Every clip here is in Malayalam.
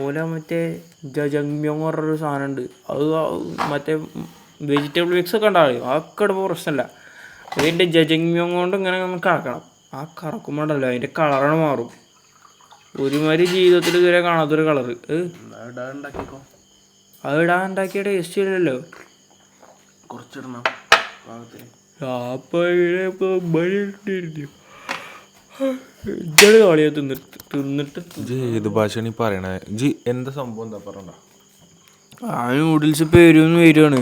ഓല മറ്റേ ജജങ്മ്യോങ് പറഞ്ഞൊരു സാധനമുണ്ട് അത് മറ്റേ വെജിറ്റബിൾ മിക്സ് ഒക്കെ ഉണ്ടാവും അതൊക്കെ ഇടുമ്പോൾ പ്രശ്നമില്ല അതിന്റെ ജജങ്മ്യോങ് കൊണ്ട് ഇങ്ങനെ ഒന്ന് കറക്കണം. ആ കറക്കുമ്പോണ്ടല്ലോ അതിന്റെ കളറാണ് മാറും. ഒരുമാതിരി ജീവിതത്തിൽ ഇതുവരെ കാണാത്തൊരു കളറ് ഉണ്ടാക്കിക്കോ അത് ഇടാൻ ഉണ്ടാക്കിയ ടേസ്റ്റ് ഇല്ലല്ലോ. കുറച്ചിടണം പാകത്തിന് അപ്പൊ ഇജ്ജട് കളിയാ തിന്നിട്ട് തിന്നിട്ട് ജി ഏത് ഭാഷയാണ് ഈ പറയണേ? ജി എന്താ സംഭവം? എന്താ പറയണ്ട. ആ നൂഡിൽസ് പേരൊന്നും വരുവാണ്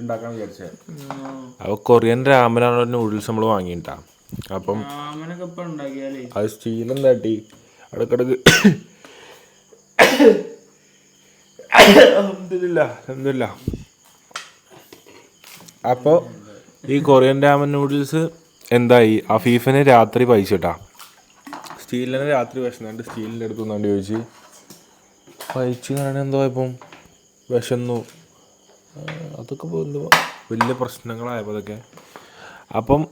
ഉണ്ടാക്കാൻ വിചാരിച്ചേ. അപ്പോൾ കൊറിയൻ രാമനാണ് നൂഡിൽസ് നമ്മൾ വാങ്ങിയിട്ടാ. അപ്പം ഇപ്പൊ ഉണ്ടാക്കിയാലേ. അത് സ്റ്റീൽ എന്താട്ടി അടക്കടക്ക് അൽഹംദുലില്ലാ, ഈ കൊറിയൻ രാമൻ നൂഡിൽസ് എന്തായി? അഫീഫിന് രാത്രി പൈസ ഇട്ടാ? സ്റ്റീലിനെ രാത്രി വിശന്നുണ്ട് സ്റ്റീലിന്റെ അടുത്ത് നിന്നാണ്ട് ചോദിച്ച്. പൈച്ചു കാരണം എന്തോ ഇപ്പം വിശന്നു. അതൊക്കെ വലിയ പ്രശ്നങ്ങളായപ്പോൾ അതൊക്കെ. അപ്പം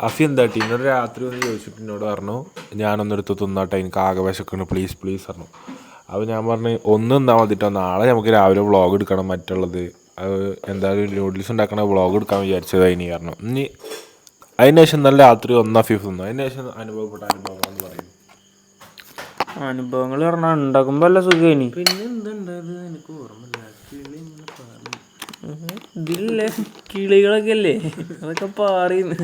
അഫി അഫി ടീ എന്നോട് രാത്രി ഒന്ന് ചോദിച്ചിട്ട് എന്നോട് പറഞ്ഞു. ഞാനൊന്നെടുത്ത് തിന്നോട്ടെ. എനിക്ക് ആകെ വിശക്കണം. പ്ലീസ് പ്ലീസ് പറഞ്ഞു. അപ്പോൾ ഞാൻ പറഞ്ഞു ഒന്ന് നിന്നാൽ മതിട്ടോ. നാളെ നമുക്ക് രാവിലെ വ്ളോഗ് എടുക്കണം മറ്റുള്ളത്. അത് എന്തായാലും നൂഡിൽസ് ഉണ്ടാക്കണ വ്ളോഗ് എടുക്കാൻ വിചാരിച്ചത് ഇനി കാരണം. ഇനി അതിന് ശേഷം നല്ല രാത്രി ഒന്നാം അഫീഫ് തിന്നു അതിന് ശേഷം അനുഭവപ്പെട്ട അനുഭവം എന്ന് പറയും. അനുഭവങ്ങൾ പറഞ്ഞാൽ ഉണ്ടാക്കുമ്പോ അല്ല സുഖേനി പിന്നെ എന്തുണ്ടായത് എനിക്ക് ഓർമ്മയില്ല. ഇതില്ലേ? കിളികളൊക്കെ അല്ലേ അതൊക്കെ പാറിന്ന്.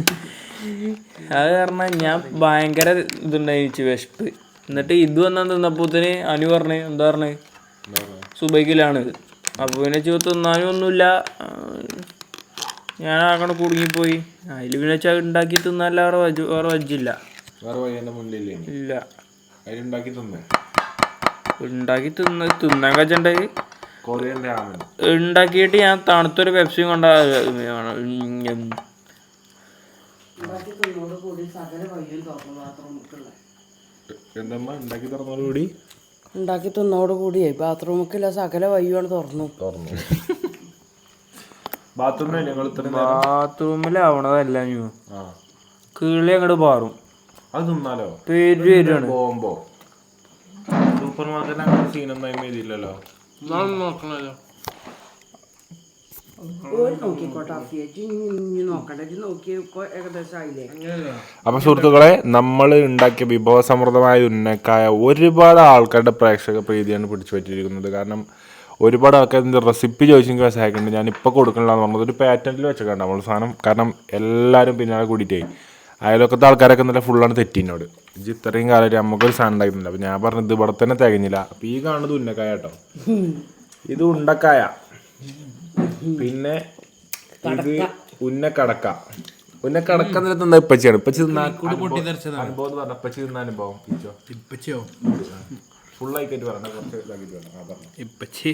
അത് കാരണം ഞാൻ ഭയങ്കര ഇതുണ്ടായിച്ച് വിശപ്പ്. എന്നിട്ട് ഇത് വന്നാൽ തിന്നപ്പോത്തിന് അനു പറഞ്ഞ്? എന്താ പറഞ്ഞ്? സുബൈക്കിലാണ്. അപ്പോൾ പിന്നെ ചോ തിന്നാനും ഒന്നുമില്ല. ഞാൻ ആകണം കുടുങ്ങിപ്പോയി. അതിൽ പിന്നെ വെച്ചാൽ ഉണ്ടാക്കി തിന്നാല്ല വേറെ വജ് വേറെ വജ്ജില്ല. വേറെ പയ്യന്റെ മുന്നിലില്ലേ ഇല്ല. അതിലുണ്ടാക്കി തിന്നേ? ഉണ്ടാക്കി തിന്ന തിന്നാൻ കച്ചുണ്ടായി ഉണ്ടാക്കിയിട്ട് ഞാൻ തണുത്തൊരു പെപ്സിയും കൊണ്ട എന്തമ്മ? ഉണ്ടാക്കി തുറന്നോടുകൂടി ഉണ്ടാക്കി തിന്നോട് കൂടിയേ ബാത്റൂമൊക്കെല്ല സകല വയ്യാണ് തുറന്നു. തുറന്നു. ബാത്റൂമിൽ ഞങ്ങൾ ഇത്ര ബാത്റൂമിലാവണതല്ല ഞാൻ ആ. കിളി അങ്ങോട്ട് പാറും. അത് തിന്നാലോ? പേര് വരുവാണ് പോകുമ്പോ. സൂപ്പർ മാർക്കറ്റ് അങ്ങനെ സീനൊന്നും നോക്കണല്ലോ ഓര് നോക്കിക്കോട്ടെ അഫിയേജ് ഇനി നോക്കട്ടെ ഇജ്ജ് നോക്കി ഇപ്പൊ ഏകദേശം ആയില്ലേ അപ്പൊ സുഹൃത്തുക്കളെ നമ്മൾ ഉണ്ടാക്കിയ വിഭവസമൃദ്ധമായ ഉന്നക്കായ ഒരുപാട് ആൾക്കാരുടെ പ്രേക്ഷക പ്രീതിയാണ് പിടിച്ചു പറ്റിയിരിക്കുന്നത് കാരണം ഒരുപാട് ആൾക്കാർ ഇതിന്റെ റെസിപ്പി ചോദിച്ചെങ്കിൽ സഹായിക്കുന്നുണ്ട്. ഞാൻ ഇപ്പോൾ കൊടുക്കണില്ല എന്ന് പറഞ്ഞത് ഒരു പാറ്റന്റിൽ വെച്ചേക്കാം നമ്മൾ സാധനം. കാരണം എല്ലാവരും പിന്നാലെ കൂടിയിട്ടേ അയലൊക്കത്തെ ആൾക്കാരൊക്കെ നല്ല ഫുള്ളാണ് തെറ്റിനോട്. ഇത് ഇത്രയും കാലമായിട്ട് നമുക്കൊരു സാധനം ഉണ്ടായിരുന്നില്ല. അപ്പം ഞാൻ പറഞ്ഞത് ഇവിടെ തന്നെ തികഞ്ഞില്ല. അപ്പം ഈ കാണുന്നത് ഉന്നക്കായ കേട്ടോ. ഇത് ഉണ്ടക്കായ. പിന്നെ ഇത് ഉന്നക്കടക്ക. ഉന്നക്കടക്ക എന്നിട്ട് എന്താ ഇപ്പച്ചിയാണ് ഇപ്പച്ചി തിന്നാൻ അനുഭവം എന്ന് പറഞ്ഞ ഇപ്പച്ചി തിന്ന അനുഭവം. ഇച്ചോ ഇപ്പച്ചയോ? ഫുൾ ആയിക്കോട്ട് പറഞ്ഞ കുറച്ച് ഇതാക്കിയിട്ട് പറഞ്ഞു ആ പറഞ്ഞു. ഇപ്പച്ചി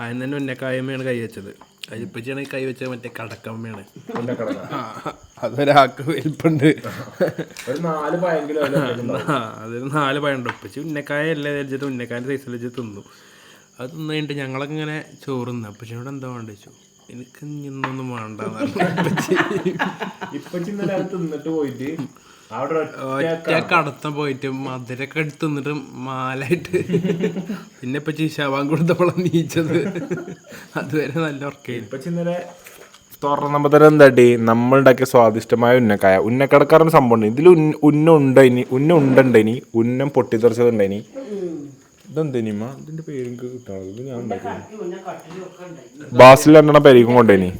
ആദ്യം തന്നെ ഉന്നക്കായമ്മയാണ് കൈ വെച്ചത്. അതിപ്പച്ചിയാണ് കൈ വെച്ചത് മറ്റേ കടക്കമ്മയാണ്. അതൊരാക്ക് വലിപ്പുണ്ട്. ഒരു നാല് പഴം അതൊരു പഴമുണ്ട്. ഉപ്പച്ചി ഉന്നക്കായ അല്ലേ ഉന്നക്കായ സൈസ് സൈസിൽ വെച്ച് തിന്നു. അത് തിന്നു കഴിഞ്ഞിട്ട് ഞങ്ങളൊക്കെ ഇങ്ങനെ ചോറുന്നു ഇവിടെ എന്താ വേണ്ട വെച്ചു എനിക്ക് ഇന്നൊന്നും വേണ്ട തിന്നിട്ട് പോയിട്ട് ഒറ്റ ഒറ്റ പോയിട്ട് മധുരൊക്കെ എടുത്ത് നിന്നിട്ട് മാലായിട്ട് പിന്നെ ഇപ്പച്ചി ശവാൻ കൊടുത്തപ്പോഴാണ് നീച്ചത്. അതുവരെ നല്ല ഉറക്കായിരുന്നു തുറന്നപ്പോൾ തന്നെ എന്താട്ടി നമ്മളുണ്ടാക്കിയ സ്വാദിഷ്ടമായ ഉന്നക്കായ. ഉന്നക്കടക്കാരൻ സംഭവം ഉണ്ട് ഇതിൽ ഉന്ന ഉണ്ടയിനി ഉന്ന ഇനി. ഉന്നം പൊട്ടിത്തെറിച്ചതുണ്ടയിനി ഇതെന്തേനിമ്മ? ഇതിന്റെ പേര് എനിക്ക് ഞാൻ ഉണ്ടാക്കി ബാസിൽ രണ്ടെണ്ണം പെരീക്കും കൊണ്ടേനി.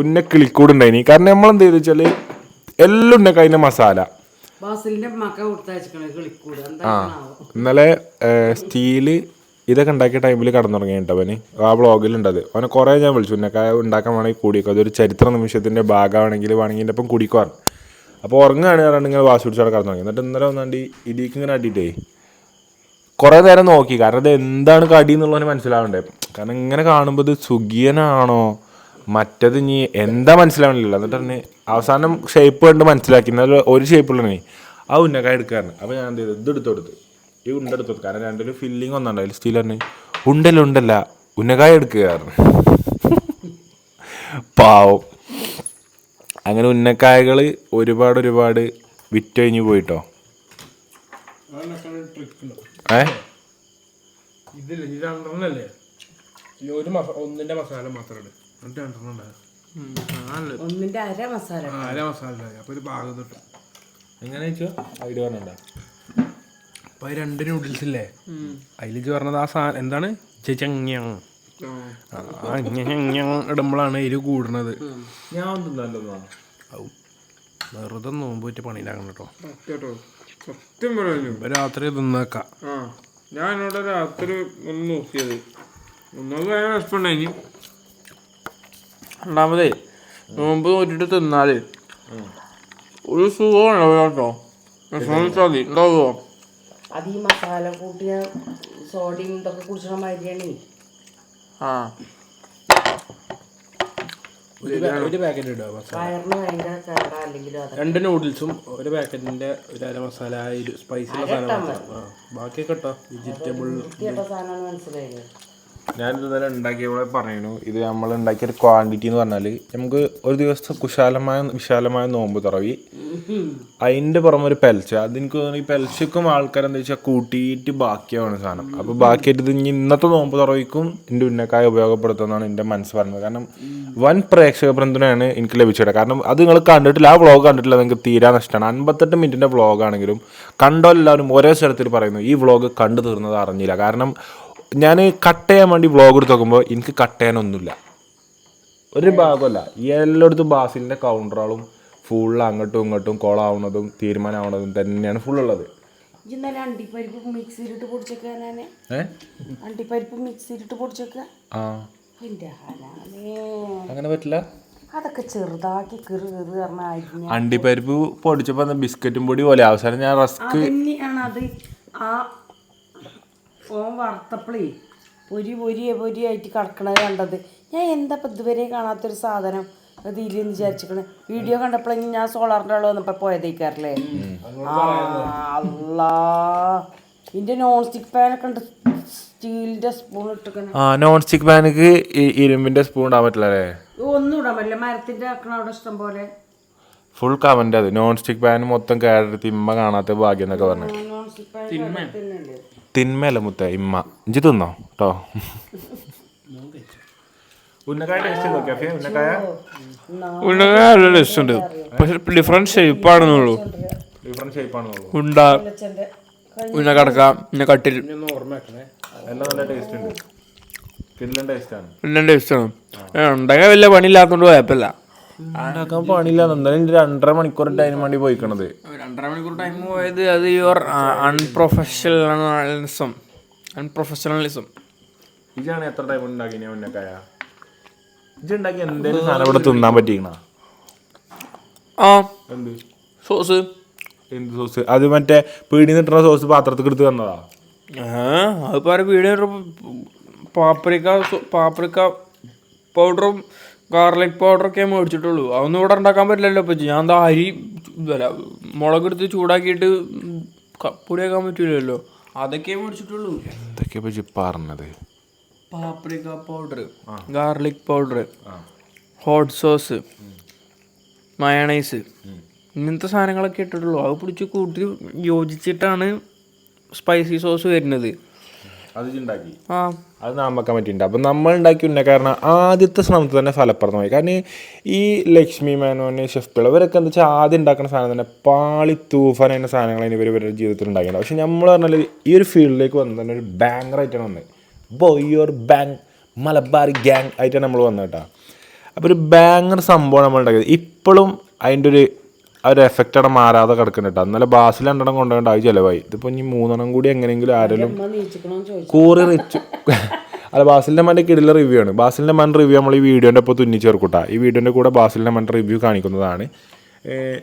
ഉന്ന കിളിക്കൂട് ഉണ്ടായിനി. കാരണം നമ്മൾ എന്ത് ചെയ്തു വെച്ചാൽ എല്ലാം മസാല. മക്ക കൊടുത്തയച്ചിക്കണേ കിളിക്കൂട്. ആ ഇന്നലെ സ്റ്റീൽ ഇതൊക്കെ ഉണ്ടാക്കിയ ടൈമിൽ കേട്ടോ അവന്. ആ ബ്ലോഗിൽ അത് അവനെ കുറേ ഞാൻ വിളിച്ചു. ഉന്നക്കായ ഉണ്ടാക്കാൻ വേണമെങ്കിൽ കൂടിയേക്കും അതൊരു ചരിത്ര നിമിഷത്തിന്റെ ഭാഗമാണെങ്കിൽ വേണമെങ്കിൽ എന്റെ ഒപ്പം കുടിക്കുവാൻ അപ്പോൾ ഉറങ്ങുകയാണ് പറഞ്ഞിട്ട് ഇങ്ങനെ വാശി പിടിച്ചവിടെ കടന്നുറങ്ങി. എന്നിട്ട് ഇന്നലെ ഒന്നാണ്ട് ഇടിക്കിങ്ങനെ ഇങ്ങനെ അടിയിട്ടേ. കുറേ നേരം നോക്കി. കാരണം ഇത് എന്താണ് കടി എന്നുള്ളതിന് മനസ്സിലാവണ്ടേ. കാരണം ഇങ്ങനെ കാണുമ്പോൾ ഇത് സുഖിയനാണോ? മറ്റത് ഇനി എന്താ മനസ്സിലാവണില്ല. എന്നിട്ട് തന്നെ അവസാനം ഷേപ്പ് കണ്ട് മനസ്സിലാക്കി. എന്നാൽ ഒരു ഷേപ്പുള്ളണേ ആ ഉന്നക്കായ എടുക്കാറുണ്ട് അപ്പോൾ ഞാൻ എന്ത് ചെയ്തു? ഇത് എടുത്തു കൊടുത്ത്. ഈ ഉണ്ട എടുത്തു കാരണം രണ്ടൊരു ഫില്ലിംഗ് ഒന്നുണ്ട്. അതിൽ സ്റ്റീൽ പറഞ്ഞു ഉണ്ടല്ല ഉണ്ടല്ല. ഉന്നക്കായ എടുക്കുകയായിരുന്നു പാവം. അങ്ങനെ ഉന്നക്കായകൾ ഒരുപാട് ഒരുപാട് വിറ്റഴിഞ്ഞു പോയിട്ടോ. ഏ? ഇതില്ല ഇത് രണ്ടെണ്ണല്ലേ? ഈ ഒരു മസ ഒന്നിന്റെ മസാല മാത്രം ഇട്. എന്നിട്ട് രണ്ടെണ്ണം ഉണ്ടാകും ഒന്നിന്റെ അര മസാല അര മസാല ഉണ്ടാകും അപ്പൊ ഒരു ഭാഗം തൊട്ട് എങ്ങനെ വെച്ചോ ഐഡിയ പറഞ്ഞിട്ടുണ്ടോ അപ്പൊ ഈ രണ്ട് നൂഡിൽസ് ഇല്ലേ? അതിലേക്ക് പറഞ്ഞത് ആ സാധനം എന്താണ്? ചെച്ചങ്ങ ഇടുമ്പോഴാണ് എരി കൂടുന്നത് ഞാൻ. വെറുതെ നോമ്പ് പറ്റി പണിയിലാക്കണം കേട്ടോ. കേട്ടോ സത്യം പറഞ്ഞു രാത്രി തിന്നേക്കാം. ആ ഞാൻ ഇവിടെ രാത്രി ഒന്ന് നോക്കിയത്. ഒന്നാമത് ഭയങ്കര വിശപ്പുണ്ടായി രണ്ടാമതേ നോമ്പ് നോക്കിട്ട് തിന്നാൽ ഒരു സുഖം ഉണ്ടാവില്ല കേട്ടോ. വിഷമിച്ചാൽ മതി. ഉണ്ടാവുമോ അത് ഈ മസാല കൂട്ടിയ സോഡയും ഇതൊക്കെ കുടിച്ചണ മാതിരിയാണ് ആ. ഒരു പാക്കറ്റ് ഇടുക മസാല? വയറിന് ഭയങ്കര കേടാ അല്ലെങ്കിലും അത് രണ്ട് നൂഡിൽസും ഒരു പാക്കറ്റിന്റെ ഒരു അര മസാല സ്പൈസി സാധനം മാത്രം. ആ ബാക്കിയൊക്കെ കേട്ടോ വെജിറ്റബിൾ വൃത്തിയായിട്ട സാധനമാണ് മനസ്സിലായില്ലേ? ഞാൻ ഇന്നലെ പോലെ പറയുന്നു ഇത് നമ്മൾ ഉണ്ടാക്കിയ ഒരു ക്വാണ്ടിറ്റി എന്ന് പറഞ്ഞാൽ നമുക്ക് ഒരു ദിവസത്തെ കുശാലമായ വിശാലമായ നോമ്പ് തുറവി. അതിന്റെ പുറമെ ഒരു പെൽച്ച. അതെനിക്ക് തോന്നുന്നു ഈ പെൽച്ചക്കും ആൾക്കാരെന്താ വെച്ചാൽ കൂട്ടിയിട്ട് ബാക്കിയാവുന്ന സാധനം. അപ്പോൾ ബാക്കിയായിട്ട് ഇത് ഇനി ഇന്നത്തെ നോമ്പ് തുറവിക്കും എന്റെ ഉന്നക്കായ ഉപയോഗപ്പെടുത്തുന്നതാണ് എന്റെ മനസ്സ് പറഞ്ഞത് കാരണം വൻ പ്രേക്ഷക ബൃന്ദനാണ് എനിക്ക് ലഭിച്ചത്. കാരണം അത് നിങ്ങൾ കണ്ടിട്ടില്ല ആ വ്ളോഗ് കണ്ടിട്ടില്ല നിങ്ങൾക്ക് തീരാ നഷ്ടമാണ് അൻപത്തെട്ട് മിനിറ്റിന്റെ വ്ളോഗ് ആണെങ്കിലും കണ്ടോ എല്ലാവരും ഒരേ സ്ഥലത്തിൽ പറയുന്നു ഈ വ്ളോഗ് കണ്ടു തീർന്നത് അറിഞ്ഞില്ല. കാരണം ഞാൻ കട്ട് ചെയ്യാൻ വേണ്ടി വ്ളോഗ് എടുത്ത് നോക്കുമ്പോൾ എനിക്ക് കട്ട് ചെയ്യാനൊന്നുമില്ല ഒരു ഭാഗമല്ല. ഈ എല്ലായിടത്തും ബാസിലിന്റെ കൗണ്ടറുകളും ഫുള്ള് അങ്ങോട്ടും ഇങ്ങോട്ടും കോളാവണതും തീരുമാനമാവുന്നതും തന്നെയാണ് ഫുൾ ഉള്ളത്. ഇന്നലെ അണ്ടിപ്പരിപ്പ് മിക്സിയിലിട്ട് പൊടിച്ചേക്ക ഞാൻ അണ്ടിപ്പരിപ്പ് മിക്സിയിലിട്ട് പൊടിച്ചേക്ക. ആ. എന്റെ അങ്ങനെ പറ്റില്ല? അതൊക്കെ ചെറുതാക്കി കിറു കീറ് പറഞ്ഞ അരിഞ്ഞ അണ്ടിപ്പരിപ്പ് പൊടിച്ചപ്പോൾ ബിസ്ക്കറ്റും പൊടി പോലെ? അവസാനം ഞാൻ റസ്ക് അത്. ആ ഓൻ വറുത്തപ്പളേ പൊരി പൊരിയെ പൊരിയായിട്ട് കിടക്കണത് കണ്ടത്. ഞാൻ എന്താ ഇപ്പം ഇതുവരെ കാണാത്തൊരു സാധനം? അത് ഇല്ലെന്ന് വിചാരിച്ചിക്കണ്. വീഡിയോ കണ്ടപ്പോഴെങ്കിൽ ഞാൻ സോളാറിന്റെ വെള്ളം വന്നപ്പോൾ പോയതേക്കാറല്ലേ ആ അല്ലാ ഇതിന്റെ നോൺ സ്റ്റിക്ക് പാനൊക്കെ ഉണ്ട്. സ്റ്റീലിന്റെ സ്പൂൺ ഇട്ടിരിക്കണം ആ നോൺ സ്റ്റിക്ക് പാനിക്ക് ഇരുമ്പിന്റെ സ്പൂൺ ഇടാൻ പറ്റില്ല അല്ലേ? ഒന്നും ഇടാൻ പറ്റില്ല. മരത്തിന്റെ ആക്കണ അവിടെ ഇഷ്ടം പോലെ. ഫുൾ കമന്റ് അത്. നോൺ സ്റ്റിക്ക് പാൻ മൊത്തം കേടെടുത്ത് തിമ്മ കാണാത്ത ഭാഗ്യം എന്നൊക്കെ പറഞ്ഞു. തിന്മയല്ല മുത്ത ഇമ്മ. ഇഞ്ചി തിന്നോ? കേട്ടോ ഉന്നക്കായ ടേസ്റ്റ് ഉന്നക്കായ? നല്ല ഉണ്ട്. പക്ഷെ ഡിഫറന്റ് ഷേപ്പാണെന്നുള്ളൂ ഡിഫറെന്റ് ഷേപ്പ് ആണെന്നുള്ളൂ. ഉണ്ട ഉന്ന കടക്ക ഉന്ന കട്ടിൽ. എല്ലാം നല്ല ടേസ്റ്റ് ഉണ്ട്. കിടിലൻ ടേസ്റ്റ് ടേസ്റ്റാണ് ഉണ്ടാക്കാൻ വലിയ പണിയില്ലാത്തതുകൊണ്ട് കുഴപ്പമില്ല. ഉണ്ടാക്കാൻ പണിയില്ല. എന്തായാലും രണ്ടര മണിക്കൂർ ടൈം വേണ്ടി പോയിക്കണത്. രണ്ടര മണിക്കൂർ ടൈം പോയത് അത് യുവർ അൺപ്രൊഫഷണലിസം അൺപ്രൊഫഷണലിസം ഇതാണ് എത്ര ടൈം ഉണ്ടാക്കി ഞാൻ ഉന്നക്കായ ഇജ് ഉണ്ടാക്കി എന്തെങ്കിലും സാധനം ഇവിടെ തിന്നാൻ പറ്റിക്കണ? ആ. എന്ത്? സോസ് എന്ത് സോസ് അത് മറ്റേ പീടി നിട്ടുന്ന സോസ് പാത്രത്തിൽ എടുത്ത് തന്നതാ? അത് വീഡിയോ പാപ്രിക്ക പാപ്രിക്ക പൗഡറും ഗാർലിക് പൗഡറൊക്കെ മേടിച്ചിട്ടുള്ളൂ. അതൊന്നും ഇവിടെ ഉണ്ടാക്കാൻ പറ്റില്ലല്ലോ ഇപ്പം. ഞാൻ എന്താ അരി ഇതല്ല മുളകെടുത്ത് ചൂടാക്കിയിട്ട് പൊടിയാക്കാൻ പറ്റില്ലല്ലോ അതൊക്കെ മേടിച്ചിട്ടുള്ളൂ. എന്തൊക്കെ പറ്റി പറഞ്ഞത്? Paprika powder garlic powder hot sauce mayonnaise ഇങ്ങനത്തെ സാധനങ്ങളൊക്കെ ഇട്ടിട്ടുള്ളൂ. അത് പിടിച്ച് കൂട്ടി യോജിച്ചിട്ടാണ് സ്പൈസി സോസ് വരുന്നത്. അത് നാമ പറ്റിയിട്ടുണ്ട്. അപ്പം നമ്മൾ ഉണ്ടാക്കി കാരണം ആദ്യത്തെ ശ്രമത്തിൽ തന്നെ ഫലപ്രദമായി. കാരണം ഈ ലക്ഷ്മി മേനോന് ഷെഫ് പിള്ള ഇവരൊക്കെ എന്താ വെച്ചാൽ ആദ്യം ഉണ്ടാക്കുന്ന സാധനം തന്നെ പാളി തൂഫാൻ എന്ന സാധനങ്ങളാണ് ഇവർ ഇവരുടെ ജീവിതത്തിൽ ഉണ്ടാക്കിയത് പക്ഷെ നമ്മൾ പറഞ്ഞാൽ ഈ ഒരു ഫീൽഡിലേക്ക് വന്നത് തന്നെ ഒരു ബാങ്കർ ആയിട്ടാണ് വന്നത്. യുവർ ബാങ്ക് മലബാർ ഗ്യാങ് ആയിട്ടാണ് നമ്മൾ വന്നത് കേട്ടോ. അപ്പോൾ ഒരു ബാങ്കർ സംഭവം നമ്മൾ ഉണ്ടാക്കിയത് ഇപ്പോഴും അതിന്റെ ഒരു ഒരു എഫക്റ്റ് അവിടെ മാറാതെ കിടക്കുന്നുണ്ട് അന്നലെ ബാസിൽ രണ്ടെണ്ണം കൊണ്ടുപോയി അത് ചിലവായി. ഇതിപ്പോൾ ഇനി മൂന്നെണ്ണം കൂടി എങ്ങനെയെങ്കിലും ആരെങ്കിലും കൂറി റിച്ച്. അല്ല ബാസിലിന്റെ മന്റെ കിടിലെ റിവ്യൂ ആണ്. ബാസിലിന്റെ മൻ റിവ്യൂ നമ്മൾ ഈ വീഡിയോന്റെ ഒപ്പം തുന്നി ചേർക്കൂട്ടാ. ഈ വീഡിയോന്റെ കൂടെ ബാസിലിന്റെ മൻ റിവ്യൂ കാണിക്കുന്നതാണ്.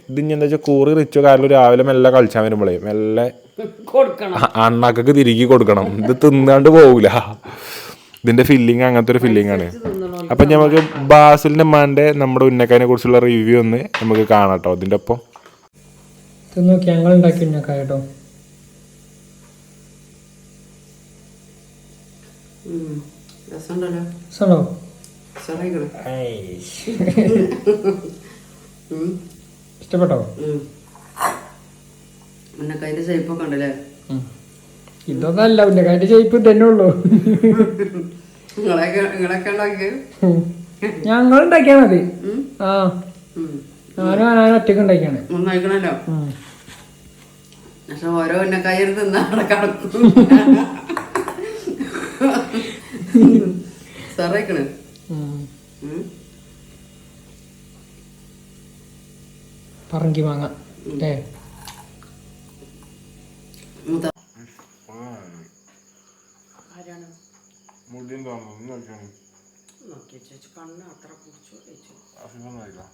ഇത് ഇനി എന്താ വെച്ചാൽ കൂറി റിച്ചോ കാരണം രാവിലെ മെല്ലെ കളിച്ചാൻ വരുമ്പോഴേ മെല്ലെ അണ്ണാക്കൊക്കെ തിരികെ കൊടുക്കണം. ഇത് തിന്നാണ്ട് പോകൂല ഇതിന്റെ ഫില്ലിങ് അങ്ങനത്തെ ഒരു ഫില്ലിംഗ് ആണ്. അപ്പം നമുക്ക് ബാസിലിന്റെ മാന്റെ നമ്മുടെ ഉന്നക്കാനെ കുറിച്ചുള്ള റിവ്യൂ ഒന്ന് നമുക്ക് കാണാം കേട്ടോ ഇതിന്റെ ഒപ്പം. ഇത് നോക്കി ഞങ്ങൾ ഉണ്ടാക്കി ഉന്നക്കായ കേട്ടോ രസമുണ്ടല്ലോ. സണോ ചെറിയ ഇഷ്ടപ്പെട്ടോ? മുന്നക്കതിന്റെ ഷേപ്പൊക്കെ ഉണ്ടല്ലേ? ഇതൊന്നും പിന്നെ ഉന്നക്കായന്റെ ഷേപ്പ് തന്നെ ഉള്ളൂ. ഞങ്ങൾ ഉണ്ടാക്കിയാ മതി. ആ. ഞാനും ഞാൻ ഒറ്റയ്ക്ക് ഉണ്ടാക്കിയാണ്. നന്നായിക്കണല്ലോ. ഉം. പക്ഷെ ഓരോ ഉന്നക്കായ തിന്നാ കടക്കും. സാറേക്കണ് പറങ്കി മാങ്ങ. ഏ മുടിയും തോന്നുന്നു നോക്കിയാണ് നോക്കി ചേച്ചി കണ്ണ് അത്ര കുടിച്ചു ചേച്ചി അസുഖം നോക്കാം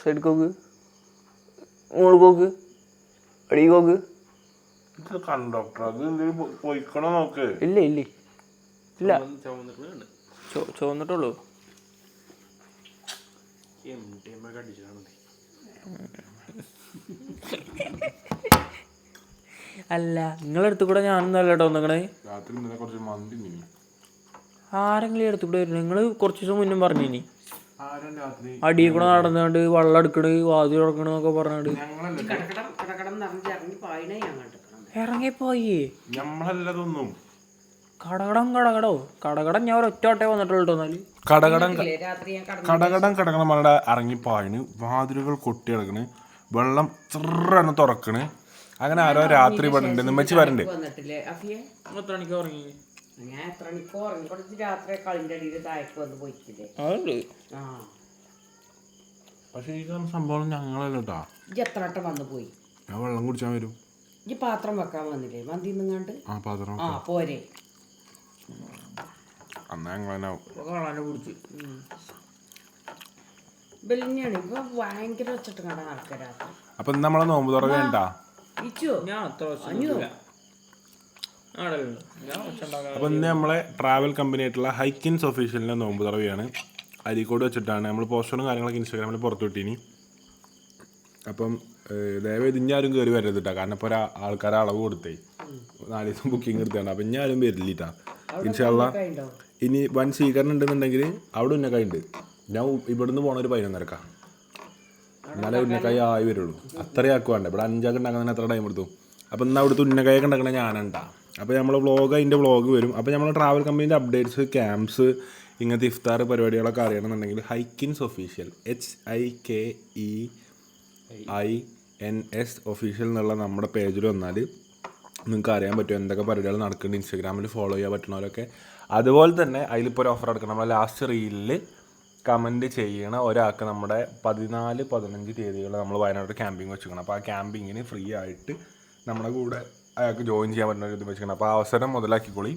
സൈഡ് കോക്ക്? മോൾ കോക്ക്? അടി കോക്ക്? ഇത് കണ്ടോക്ടർ. അത് എന്തെങ്കിലും പോയിക്കണോ നോക്ക്. ഇല്ല ഇല്ല. ഇല്ല. ചുവന്നിട്ടുള്ളൂ എം ടി എം ഒക്കെ അടിച്ചതാണ് അല്ല നിങ്ങളെ അടുത്ത് കൂടെ ഞാനൊന്നും അല്ല കേട്ടോ വന്നിക്കണേ ആരെങ്കിലും അടുത്ത് കൂടെ വരുന്നു നിങ്ങൾ കുറച്ച് ദിവസം മുന്നും പറഞ്ഞിനി. ഇനി രാത്രി അടിയിൽ കൂടെ നടന്നുകൊണ്ട് വെള്ളം എടുക്കണ് വാതിൽ തുറക്കണ് എന്നൊക്കെ പറഞ്ഞിട്ട് ഞങ്ങളല്ല കടക്കടം കടക്കടം നിറഞ്ഞ് ഇറങ്ങി പായണേ ഞാൻ കണ്ടിക്കണം ഇറങ്ങിപ്പോയി. നമ്മളല്ലതൊന്നും കടകടം കടകടോ? കടകടം ഞാൻ ഒരൊറ്റ വട്ടേ വന്നിട്ടുള്ളൂ കേട്ടോ എന്നാൽ. കടകടം കടകടം കടകടം പറഞ്ഞ ഇറങ്ങിപ്പോയിന്. വാതിലുകൾ കൊട്ടി കിടക്കണ് വെള്ളം ചെറുന്ന് തുറക്കണ്. അങ്ങനെ ആരോ രാത്രി പറഞ്ഞിട്ടുണ്ട്. നിമ്മച്ചി വരണ്ട് വന്നിട്ടില്ലേ? അഫിയെ? എത്ര മണിക്ക് ഉറങ്ങി ഞാൻ എത്ര മണിക്ക് ഉറങ്ങി? രാത്രി അടിയിൽ താഴേക്ക് വന്ന് പോയിട്ടില്ലേ? അതുണ്ട്. ആ. പക്ഷെ ഈ കാണുന്ന സംഭവം ഞങ്ങളല്ല കേട്ടാ ഇജ്ജ് എത്ര വട്ടം വന്ന് പോയി? ഞാൻ വെള്ളം കുടിച്ചാൻ വരും. ഇജ്ജ് പാത്രം വെക്കാൻ വന്നില്ലേ? മന്തി നിങ്ങാണ്ട് ആ പാത്രം ആ പോരെ. അന്നാ ഇപ്പൊ ഭയങ്കര വെച്ചിട്ട് കാണാൻ ആൾക്കാർ രാത്രി അപ്പൊ നമ്മളെ നോമ്പ് തുറ വേണ്ട ഇച്ചു ഞാൻ അത്ര അപ്പൊ ഇന്ന് നമ്മളെ ട്രാവൽ കമ്പനി ആയിട്ടുള്ള ഹൈക്കിൻസ് ഒഫീഷ്യലിനെ നോമ്പ് തറവിയാണ്. അരീക്കോട് വെച്ചിട്ടാണ് നമ്മൾ പോസ്റ്ററും കാര്യങ്ങളൊക്കെ ഇൻസ്റ്റാഗ്രാമിൽ പുറത്തു വിട്ടീനി. അപ്പം ദയവായി ദയവേത് ഇനി ആരും കയറി വരരുത് കേട്ടോ കാരണം ഇപ്പോൾ ആൾക്കാരെ അളവ് കൊടുത്തേ. നാല് ദിവസം ബുക്കിംഗ് എടുത്താണ്. അപ്പം ഇനി ആരും ഇൻഷാള്ള ഇൻഷാല്ല ഇനി വൻ സ്വീകരണം ഉണ്ടെന്നുണ്ടെങ്കിൽ അവിടെ ഉന്നക്കായി ഉണ്ട്. ഞാൻ ഇവിടുന്ന് പോണ ഒരു പതിനൊന്നരക്കാ. എന്നാലേ ഉന്നക്കായ ആയി വരുള്ളൂ. അത്രയും ആക്കുവാണ്ട് വേണ്ട. ഇവിടെ അഞ്ചാക്ക് ഉണ്ടാക്കുന്നതിന് എത്ര ടൈം എടുത്തു. അപ്പം ഇന്ന് അവിടുത്തെ ഉന്നക്കായൊക്കെ ഉണ്ടാക്കണ ഞാനുണ്ടാ. അപ്പോൾ നമ്മളെ വ്ളോഗ് അതിന്റെ വ്ലോഗ് വരും. അപ്പോൾ നമ്മൾ ട്രാവൽ കമ്പനീന്റെ അപ്ഡേറ്റ്സ് ക്യാമ്പ്സ് ഇങ്ങനത്തെ ഇഫ്താർ പരിപാടികളൊക്കെ അറിയണമെന്നുണ്ടെങ്കിൽ ഹൈക്കിൻസ് official H I K E I N S official എന്നുള്ള നമ്മുടെ പേജിൽ വന്നാൽ നിങ്ങൾക്ക് അറിയാൻ പറ്റും എന്തൊക്കെ പരിപാടികൾ നടക്കുന്നുണ്ട്. ഇൻസ്റ്റാഗ്രാമിൽ ഫോളോ ചെയ്യാൻ പറ്റുന്നവരൊക്കെ. അതുപോലെ തന്നെ അതിലിപ്പോൾ ഒരു ഓഫർ എടുക്കണം നമ്മൾ ലാസ്റ്റ് റീലിൽ കമന്റ് ചെയ്യണ ഒരാൾക്ക് നമ്മുടെ പതിനാല് പതിനഞ്ച് തീയതികൾ നമ്മൾ വയനാട്ടിൽ ക്യാമ്പിംഗ് വെച്ചിരിക്കണം. അപ്പോൾ ആ ക്യാമ്പിങ്ങിന് ഫ്രീ ആയിട്ട് നമ്മുടെ കൂടെ അയാൾക്ക് ജോയിൻ ചെയ്യാൻ പറ്റുന്ന ഒരു ഇത് വെച്ചിരിക്കണം. അപ്പോൾ ആ അവസരം മുതലാക്കിക്കോളി.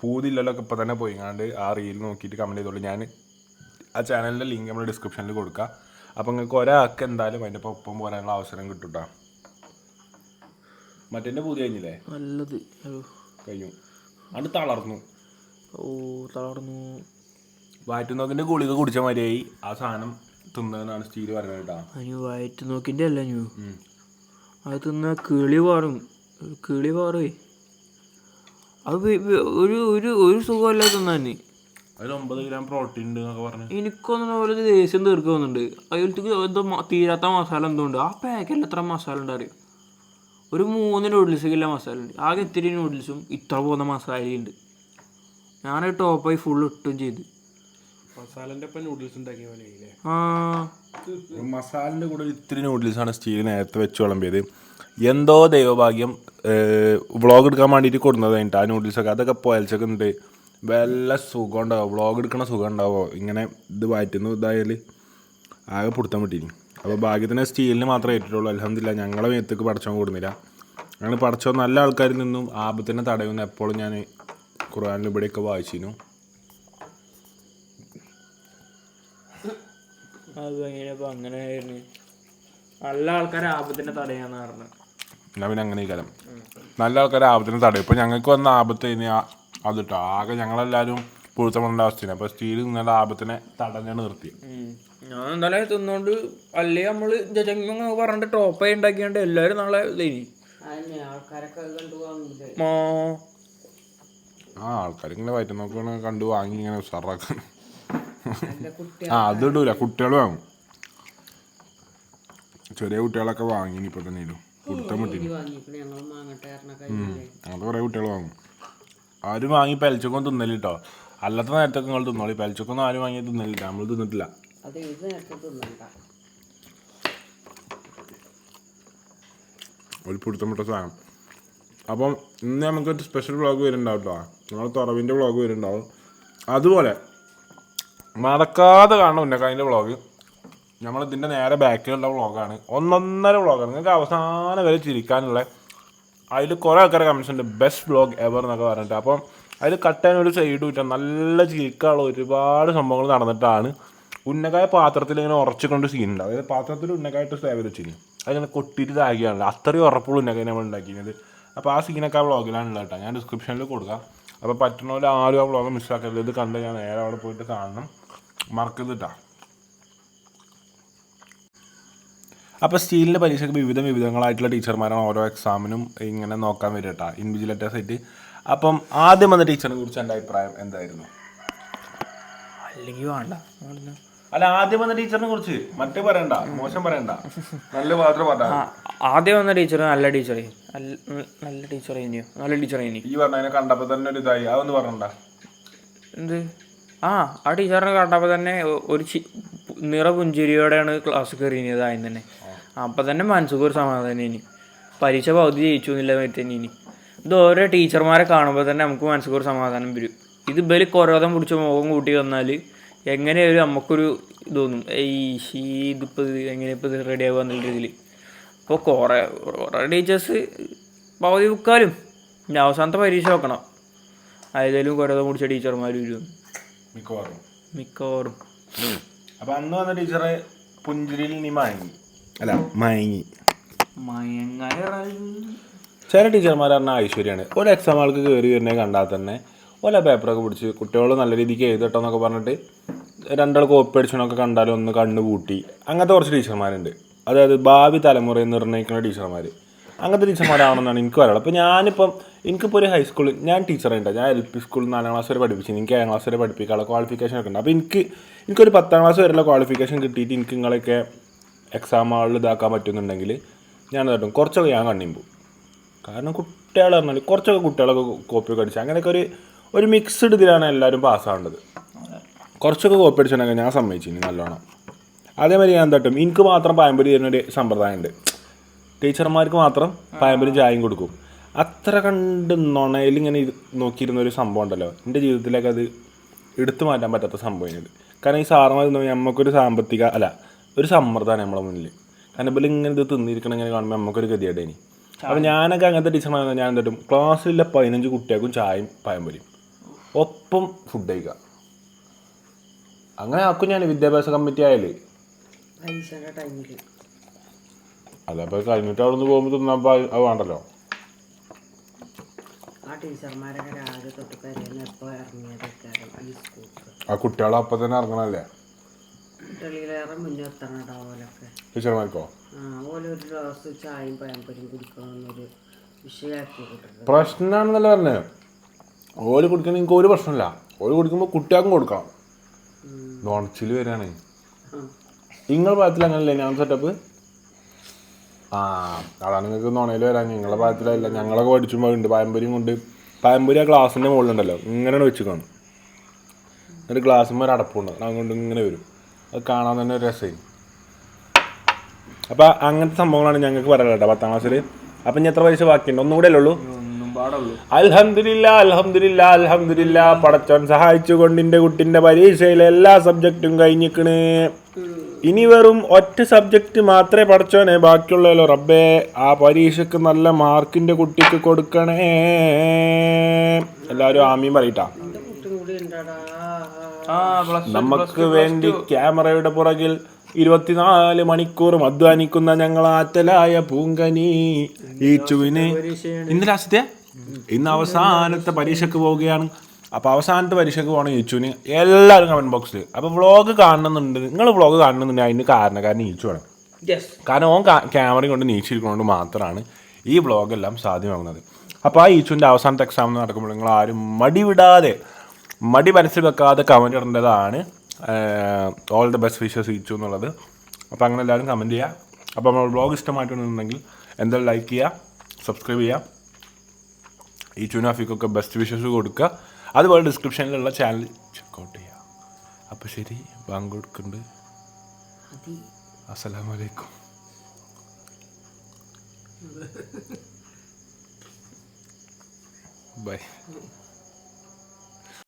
പൂതില്ലല്ലോക്കെ ഇപ്പോൾ തന്നെ പോയി പോയിങ്ങാണ്ട് ആ റീൽ നോക്കിയിട്ട് കമന്റ് ചെയ്തോളൂ. ഞാൻ ആ ചാനലിന്റെ ലിങ്ക് നമ്മൾ ഡിസ്ക്രിപ്ഷനിൽ കൊടുക്കാം. അപ്പോൾ നിങ്ങൾക്ക് ഒരാൾക്ക് എന്തായാലും അതിന്റെ ഒപ്പം ഒപ്പം പോരാനുള്ള അവസരം കിട്ടും കേട്ടോ മറ്റേ പൂതി കഴിഞ്ഞില്ലേ? നല്ലത്. കഴിഞ്ഞു. കഴിയും അത് തളർന്നു. ഓ തളർന്നു. വാറ്റുന്നതിന്റെ ഗുളിക കുടിച്ച മതിയായി ആ സാധനം തിന്നതെന്നാണ് സ്റ്റീൽ പറയുന്നത് കേട്ടോ. അതിന് വയറ്റ് നോക്കിന്റെ അല്ല ഞു അത് തിന്ന കിളി പാറും. കിളി പാറേ. അത് ഒരു ഒരു ഒരു സുഖമല്ല തിന്നാന്. അതിൽ ഒമ്പത് ഗ്രാം പ്രോട്ടീൻ ഉണ്ട് എന്നൊക്കെ പറഞ്ഞു. എനിക്കൊന്നും പോലെ ദേഷ്യം തീർക്കുന്നുണ്ട്. വന്നിട്ടുണ്ട് അതിലേക്ക് എന്തോ തീരാത്ത മസാല എന്തോ ഉണ്ട്. ആ പാക്കറ്റിൽ എത്ര മസാല ഉണ്ട് അറിയോ? ഒരു മൂന്ന് നൂഡിൽസ് കില്ല മസാല ഉണ്ട്. ആകെ ഇത്തിരി നൂഡിൽസും ഇത്ര പോകുന്ന മസാലയുണ്ട് ഞാൻ ടോപ്പായി ഫുൾ ഇട്ടും ചെയ്ത്. മസാലിന്റെ കൂടെ ഇത്തിരി നൂഡിൽസ് ആണ് സ്റ്റീൽ നേരത്തെ വെച്ച് വിളമ്പിയത്. എന്തോ ദൈവഭാഗ്യം വ്ളോഗ് എടുക്കാൻ വേണ്ടിയിട്ട് കൊടുക്കുന്നത് കഴിഞ്ഞിട്ട് ആ നൂഡിൽസൊക്കെ അതൊക്കെ പോയൽച്ചൊക്കെ ഉണ്ട്. വല്ല സുഖം ഉണ്ടാവും? വ്ളോഗ് എടുക്കണ സുഖം ഉണ്ടാവോ? ഇങ്ങനെ ഇത് വാറ്റുന്നു ഇതായാൽ ആകെ പൊടുത്താൻ പറ്റിയിരുന്നു അപ്പോൾ ഭാഗ്യത്തിന് സ്റ്റീലിന് മാത്രമേ ഏറ്റിട്ടുള്ളൂ. അലഹമില്ല ഞങ്ങളെ മേത്തേക്ക് പടച്ചോൻ കൂടുന്നില്ല. അങ്ങനെ പടച്ചോ നല്ല ആൾക്കാരിൽ നിന്നും ആപത്തിനെ തടയുന്ന എപ്പോഴും ഞാൻ ഖുർആാനിൽ ഇവിടെയൊക്കെ വായിച്ചിരുന്നു. അത് എങ്ങനെയപ്പോ അങ്ങനെ ആയിരുന്നു. നല്ല ആൾക്കാരെ ആപത്തിനെ തടയാന്ന് പറഞ്ഞു. എന്നാ പിന്നെ അങ്ങനെ ഈ കാലം. നല്ല ആൾക്കാരെ ആപത്തിനെ തടയും. ഇപ്പൊ ഞങ്ങൾക്ക് വന്ന ആപത്ത് ഇനി അത് കേട്ടോ ആകെ ഞങ്ങളെല്ലാരും പുഴുത്തമുള്ള അവസ്ഥയാണ്. അപ്പൊ സ്റ്റീൽ നിങ്ങളുടെ ആപത്തിനെ തടഞ്ഞാണ് നിർത്തി ഞാൻ എന്തായാലും തിന്നോണ്ട് അല്ലേ നമ്മൾ ജജങ്ങ പറഞ്ഞിട്ട് ടോപ്പായി ഉണ്ടാക്കിയാണ്ട് എല്ലാരും നാളെ വാങ്ങില്ലേ ആ ആൾക്കാർ ഇങ്ങനെ വയറ്റ് നോക്കുകയാണ് കണ്ടു വാങ്ങി ഇങ്ങനെ ഉഷാറാക്കണം ആ അത് ഇടൂല. കുട്ടികൾ വാങ്ങും. ചെറിയ കുട്ടികളൊക്കെ വാങ്ങി ഇപ്പൊ തന്നെ ഇടും. മാങ്ങട്ടെ പറഞ്ഞ അങ്ങനത്തെ കുറേ കുട്ടികൾ വാങ്ങും. ആരും വാങ്ങി പെലച്ചക്കൊന്നും തിന്നൽ കേട്ടോ അല്ലാത്ത നേരത്തൊക്കെ നിങ്ങൾ തിന്നോളി. പെലച്ചക്കൊന്നും ആരും വാങ്ങി തിന്നലില്ല. നമ്മൾ തിന്നിട്ടില്ല. അത് ഒരു പിടുത്തമിട്ട സാധനം. അപ്പം ഇന്ന് നമുക്കൊരു സ്പെഷ്യൽ വ്ളോഗ് വരുന്നുണ്ടാവും കേട്ടോ നമ്മളെ തുറവിന്റെ വ്ളോഗ് വരുന്നുണ്ടാവും. അതുപോലെ മറക്കാതെ കാണണം ഉന്നക്കായന്റെ വ്ളോഗ് നമ്മൾ ഇതിന്റെ നേരെ ബാക്കിലുള്ള വ്ളോഗാണ് ഒന്നൊന്നര വ്ളോഗാണ് നിങ്ങൾക്ക് അവസാനം വരെ ചിരിക്കാനുള്ള അതിൽ കുറേ ആൾക്കാരെ കമൻസ് ഉണ്ട് ബെസ്റ്റ് വ്ളോഗ് എവർ എന്നൊക്കെ പറഞ്ഞിട്ട്. അപ്പം അതിൽ കട്ടാൻ ഒരു സൈഡ് കിട്ടാൻ നല്ല ചിരിക്കാനുള്ള ഒരുപാട് സംഭവങ്ങൾ നടന്നിട്ടാണ് ഉന്നക്കായ പാത്രത്തിൽ ഇങ്ങനെ ഉറച്ചുകൊണ്ട് സീനുണ്ട് അതായത് പാത്രത്തിൽ ഉന്നക്കായിട്ട് സേവ വെച്ചിന് അതിങ്ങനെ കൊട്ടിയിട്ട് താകിയാണല്ലോ അത്രയും ഉറപ്പുള്ള ഉന്നക്കായ നമ്മൾ ഉണ്ടാക്കിയത്. അപ്പോൾ ആ സീനൊക്കെ ആ വ്ളോഗിലാണ് ഉള്ളത് കേട്ടോ. ഞാൻ ഡിസ്ക്രിപ്ഷനിൽ കൊടുക്കാം. അപ്പോൾ പറ്റുന്ന പോലെ ആരും ആ വ്ളോഗ് മിസ്സാക്കരുത് ഇത് കണ്ട് ഞാൻ നേരെ അവിടെ പോയിട്ട് കാണണം. മറക്കരുത് കേട്ടോ അപ്പോൾ സ്റ്റീലിന്റെ പരീക്ഷയ്ക്ക് വിവിധ വിവിധങ്ങളായിട്ടുള്ള ടീച്ചർമാരാണ് ഓരോ എക്സാമിനും ഇങ്ങനെ നോക്കാൻ വരിക കേട്ടോ ഇൻവിജിലേറ്റേഴ്സ് ആയിട്ട്. അപ്പം ആദ്യം വന്ന ടീച്ചറിനെ കുറിച്ച് എന്റെ അഭിപ്രായം? എന്തായിരുന്നു? അല്ലെങ്കിൽ വേണ്ട. അല്ല ആദ്യം വന്ന ടീച്ചറിനെ കുറിച്ച്. മറ്റേ പറയണ്ട മോശം പറയണ്ട. നല്ല മാത്രം പറഞ്ഞ ആദ്യം വന്ന ടീച്ചർ നല്ല ടീച്ചറേ നല്ല ടീച്ചർ കഴിഞ്ഞു നല്ല ടീച്ചർ ഈ പറഞ്ഞതിനെ കണ്ടപ്പോൾ തന്നെ ഒരു ഇതായി. അതൊന്ന് പറഞ്ഞണ്ട? എന്ത്? ആ ആ ടീച്ചറിനെ കണ്ടപ്പോൾ തന്നെ ഒരു ചി നിറ പുഞ്ചിരിയോടെയാണ് ക്ലാസ് കയറിയത് ആദ്യം തന്നെ. അപ്പം തന്നെ മനസ്സുക്ക് ഒരു സമാധാനം ഇനി. പരീക്ഷ പകുതി ജയിച്ചു എന്നില്ല തന്നെ ഇനി. ഇത് ഓരോ ടീച്ചർമാരെ കാണുമ്പോൾ തന്നെ നമുക്ക് മനസ്സുക്ക് ഒരു സമാധാനം വരും. ഇത് ബലി കൊരോധം പിടിച്ച മുഖം കൂട്ടി വന്നാൽ എങ്ങനെയൊരു നമുക്കൊരു തോന്നും. ഈ ഷീ ഇതിപ്പോൾ ഇത് എങ്ങനെ ഇപ്പോൾ ഇത് റെഡി ആവുക എന്നുള്ള രീതിയിൽ അപ്പോൾ കുറേ കുറേ ടീച്ചേഴ്സ് പകുതി ബുക്കാലും അവസാനത്തെ പരീക്ഷ നോക്കണം അതിലും കുറേ പിടിച്ച ടീച്ചർമാർ വരും. മിക്കവാറും. മിക്കവാറും. അപ്പൊ അന്ന് വന്ന ടീച്ചറെ പുഞ്ചിരിയിൽ നീ മയങ്ങി. അല്ല മയങ്ങി. ചില ടീച്ചർമാർ പറഞ്ഞ ഐശ്വര്യമാണ് ഒരു എക്സാം ആൾക്ക് കയറി വരുന്നേ കണ്ടാൽ തന്നെ ഓല പേപ്പറൊക്കെ പിടിച്ച് കുട്ടികൾ നല്ല രീതിക്ക് എഴുതട്ടോ എന്നൊക്കെ പറഞ്ഞിട്ട് രണ്ടാൾ കോപ്പി അടിച്ചണൊക്കെ കണ്ടാലും ഒന്ന് കണ്ണു പൂട്ടി. അങ്ങനത്തെ കുറച്ച് ടീച്ചർമാരുണ്ട്. അതായത് ഭാവി തലമുറയെ നിർണയിക്കുന്ന ടീച്ചർമാർ അങ്ങനത്തെ ടീച്ചർമാരാണെന്നാണ് എനിക്ക് പറയാനുള്ളത്. അപ്പോൾ ഞാനിപ്പം എനിക്കിപ്പോൾ ഒരു ഹൈസ്കൂളിൽ ഞാൻ ടീച്ചറുണ്ട് ഞാൻ എൽ പി സ്കൂളിൽ നാലാം ക്ലാസ് വരെ പഠിപ്പിച്ചു. എനിക്ക് ഏഴാം ക്ലാസ് വരെ പഠിപ്പിക്കാനുള്ള ക്വാളിഫിക്കേഷൻ ഒക്കെ ഉണ്ട്. അപ്പോൾ എനിക്ക് എനിക്കൊരു പത്താം ക്ലാസ് വരെയുള്ള ക്വാളിഫിക്കേഷൻ കിട്ടിയിട്ട് എനിക്ക് നിങ്ങളെയൊക്കെ എക്സാം ഹാളിൽ ഇതാക്കാൻ പറ്റുന്നുണ്ടെങ്കിൽ ഞാൻ കേട്ടോ കുറച്ചൊക്കെ ഞാൻ കണ്ണിമ്പു കാരണം കുട്ടികൾ പറഞ്ഞാൽ കുറച്ചൊക്കെ കുട്ടികളൊക്കെ കോപ്പി ഒക്കെ അടിച്ച് അങ്ങനെയൊക്കെ ഒരു ഒരു മിക്സ്ഡ് ഇതിലാണ് എല്ലാവരും പാസ്സാവേണ്ടത് കുറച്ചൊക്കെ കോപ്പി അടിച്ചിട്ടുണ്ടെങ്കിൽ ഞാൻ സമ്മതിച്ചിനി നല്ലോണം. അതേമാതിരി ഞാൻ തട്ടും. എനിക്ക് മാത്രം പായമ്പരി തരുന്നൊരു സമ്പ്രദായമുണ്ട്. ടീച്ചർമാർക്ക് മാത്രം പായമ്പരി ചായയും കൊടുക്കും. അത്ര കണ്ട് നുണയിൽ ഇങ്ങനെ ഇരു- നോക്കിയിരുന്ന ഒരു സംഭവം ഉണ്ടല്ലോ. എന്റെ ജീവിതത്തിലേക്ക് അത് എടുത്തു മാറ്റാൻ പറ്റാത്ത സംഭവം ഇത് കാരണം ഈ സാറന്മാർ നമുക്കൊരു സാമ്പത്തിക അല്ല ഒരു സമ്മർദ്ദമാണ് നമ്മളെ മുന്നിൽ. കാരണം ഇപ്പം ഇങ്ങനെ ഇത് തിന്നിരിക്കണം ഇങ്ങനെ കാണുമ്പോൾ നമുക്കൊരു ഗതിയായിട്ട് ഇനി അപ്പോൾ ഞാനൊക്കെ അങ്ങനത്തെ ടീച്ചർമാർ ഞാൻ എന്തായിട്ടും ക്ലാസ്സിലെ പതിനഞ്ച് കുട്ടികൾക്കും ചായയും പഴംപൊരിയും ഒപ്പം ഫുഡ് കഴിക്കുക. അങ്ങനെ ആക്കും ഞാൻ വിദ്യാഭ്യാസ കമ്മിറ്റി ആയാലേ. അതപ്പോൾ കഴിഞ്ഞിട്ട് അവിടെ നിന്ന് പോകുമ്പോൾ തിന്നപ്പോൾ അത് വേണ്ടല്ലോ. ടീച്ചർമാരൊക്കെ രാവിലെ തൊട്ട് പെരേന്ന് എപ്പോൾ ഇറങ്ങിയതൊക്കെ ഈ സ്കൂൾക്ക്. ആ കുട്ടികളെ അപ്പം തന്നെ ഇറങ്ങണല്ലേ? കുട്ടികളിലേറെ മുന്നേ ഓലൊക്കെ. ടീച്ചർമാർക്കോ? ആ ഓലൊരു ഗ്ലാസ് ചായയും പഴംപൊരിയും കുടിക്കണമെന്നൊരു വിഷയമാക്കി കൂട്ടുന്നത് പ്രശ്നമാണെന്നല്ല പറഞ്ഞത് ഓൽ കുടിക്കണ എനിക്ക് ഒരു പ്രശ്നമില്ല ഓൽ കുടിക്കുമ്പോൾ കുട്ടികൾക്കും കൊടുക്കണം. നോണച്ചിൽ വരാണ്. നിങ്ങൾ പ്രായത്തിൽ അങ്ങനല്ലേ? ഞാൻ സെറ്റപ്പ് ആ അതാണ് നിങ്ങൾക്ക് നോണയിൽ വരാൻ. ഞങ്ങളുടെ പ്രായത്തിലല്ല ഞങ്ങളൊക്കെ പഠിച്ചുമ്പോൾ ഉണ്ട്. പാരമ്പര്യം കൊണ്ട് പാരമ്പര്യം ആ ഗ്ലാസിന്റെ മുകളിലുണ്ടല്ലോ. ഇങ്ങനെയാണ് വെച്ച് കാണും എന്നിട്ട് ഗ്ലാസ്സിന്മേൽ ഒരു അടപ്പുണ്ട്. അതുകൊണ്ട് ഇങ്ങനെ വരും. അത് കാണാൻ തന്നെ ഒരു രസമായി. അപ്പോൾ അങ്ങനത്തെ സംഭവങ്ങളാണ് ഞങ്ങൾക്ക് പറയാനുള്ളത് കേട്ടോ പത്താം ക്ലാസ്സിൽ അപ്പം ഇനി എത്ര പൈസ ബാക്കിയുണ്ട്? ഒന്നും കൂടെ അല്ലേ അൽഹംദുലില്ല അൽഹംദുലില്ല അൽഹംദുലില്ല. പടച്ചോൻ സഹായിച്ചുകൊണ്ട് എന്റെ കുട്ടിന്റെ പരീക്ഷയിലെ എല്ലാ സബ്ജക്റ്റും കഴിഞ്ഞിക്കണ്. ഇനി വെറും ഒറ്റ സബ്ജക്റ്റ് മാത്രമേ പഠിച്ചോനേ ബാക്കിയുള്ളല്ലോ റബ്ബേ ആ പരീക്ഷക്ക് നല്ല മാർക്കിന്റെ കുട്ടിക്ക് കൊടുക്കണേ. എല്ലാവരും ആമീൻ പറയട്ടാ. നമുക്ക് വേണ്ടി ക്യാമറയുടെ പുറകിൽ ഇരുപത്തിനാല് മണിക്കൂറും അധ്വാനിക്കുന്ന ഞങ്ങൾ ആറ്റലായ പൂങ്കനി. ഈ ചുവിന് ഇന്ന് ലാസ്റ്റത്തെ? ഇന്ന് അവസാനത്തെ പരീക്ഷയ്ക്ക് പോവുകയാണ്. അപ്പോൾ അവസാനത്തെ പരീക്ഷയ്ക്ക് പോകണം ഈച്ചുവിന് എല്ലാവരും കമന്റ് ബോക്സിൽ അപ്പോൾ വ്ളോഗ് കാണുന്നുണ്ട് നിങ്ങൾ വ്ളോഗ് കാണുന്നുണ്ട് അതിന് കാരണം ഈച്ചു വേണം. യെസ് കാരണം ഓൻ ക്യാമറയും കൊണ്ട് നീച്ചിരിക്കുന്നതുകൊണ്ട് മാത്രമാണ് ഈ വ്ളോഗെല്ലാം സാധ്യമാകുന്നത്. അപ്പോൾ ആ ഈച്ചുവിന്റെ അവസാനത്തെ എക്സാം നടക്കുമ്പോൾ നിങ്ങൾ ആരും മടി വിടാതെ മടി മനസ്സിൽ വെക്കാതെ കമന്റ് ഇടേണ്ടതാണ്. ഓൾ ദ ബെസ്റ്റ് വിഷസ് ഈച്ചു എന്നുള്ളത്. അപ്പോൾ അങ്ങനെ എല്ലാവരും കമന്റ് ചെയ്യുക അപ്പോൾ നമ്മൾ വ്ളോഗ് ഇഷ്ടമായിട്ടുണ്ടെങ്കിൽ എന്തായാലും ലൈക്ക് ചെയ്യുക സബ്സ്ക്രൈബ് ചെയ്യുക ഈ ചുനാഫിക്കൊക്കെ ബെസ്റ്റ് വിഷസ് കൊടുക്കുക. അതുപോലെ ഡിസ്ക്രിപ്ഷനിലുള്ള ചാനൽ ചെക്കൗട്ട് ചെയ്യുക അപ്പോൾ ശരി ബാങ്ക് കൊടുക്കുന്നുണ്ട്. അസ്സലാമലൈക്കും. ബൈ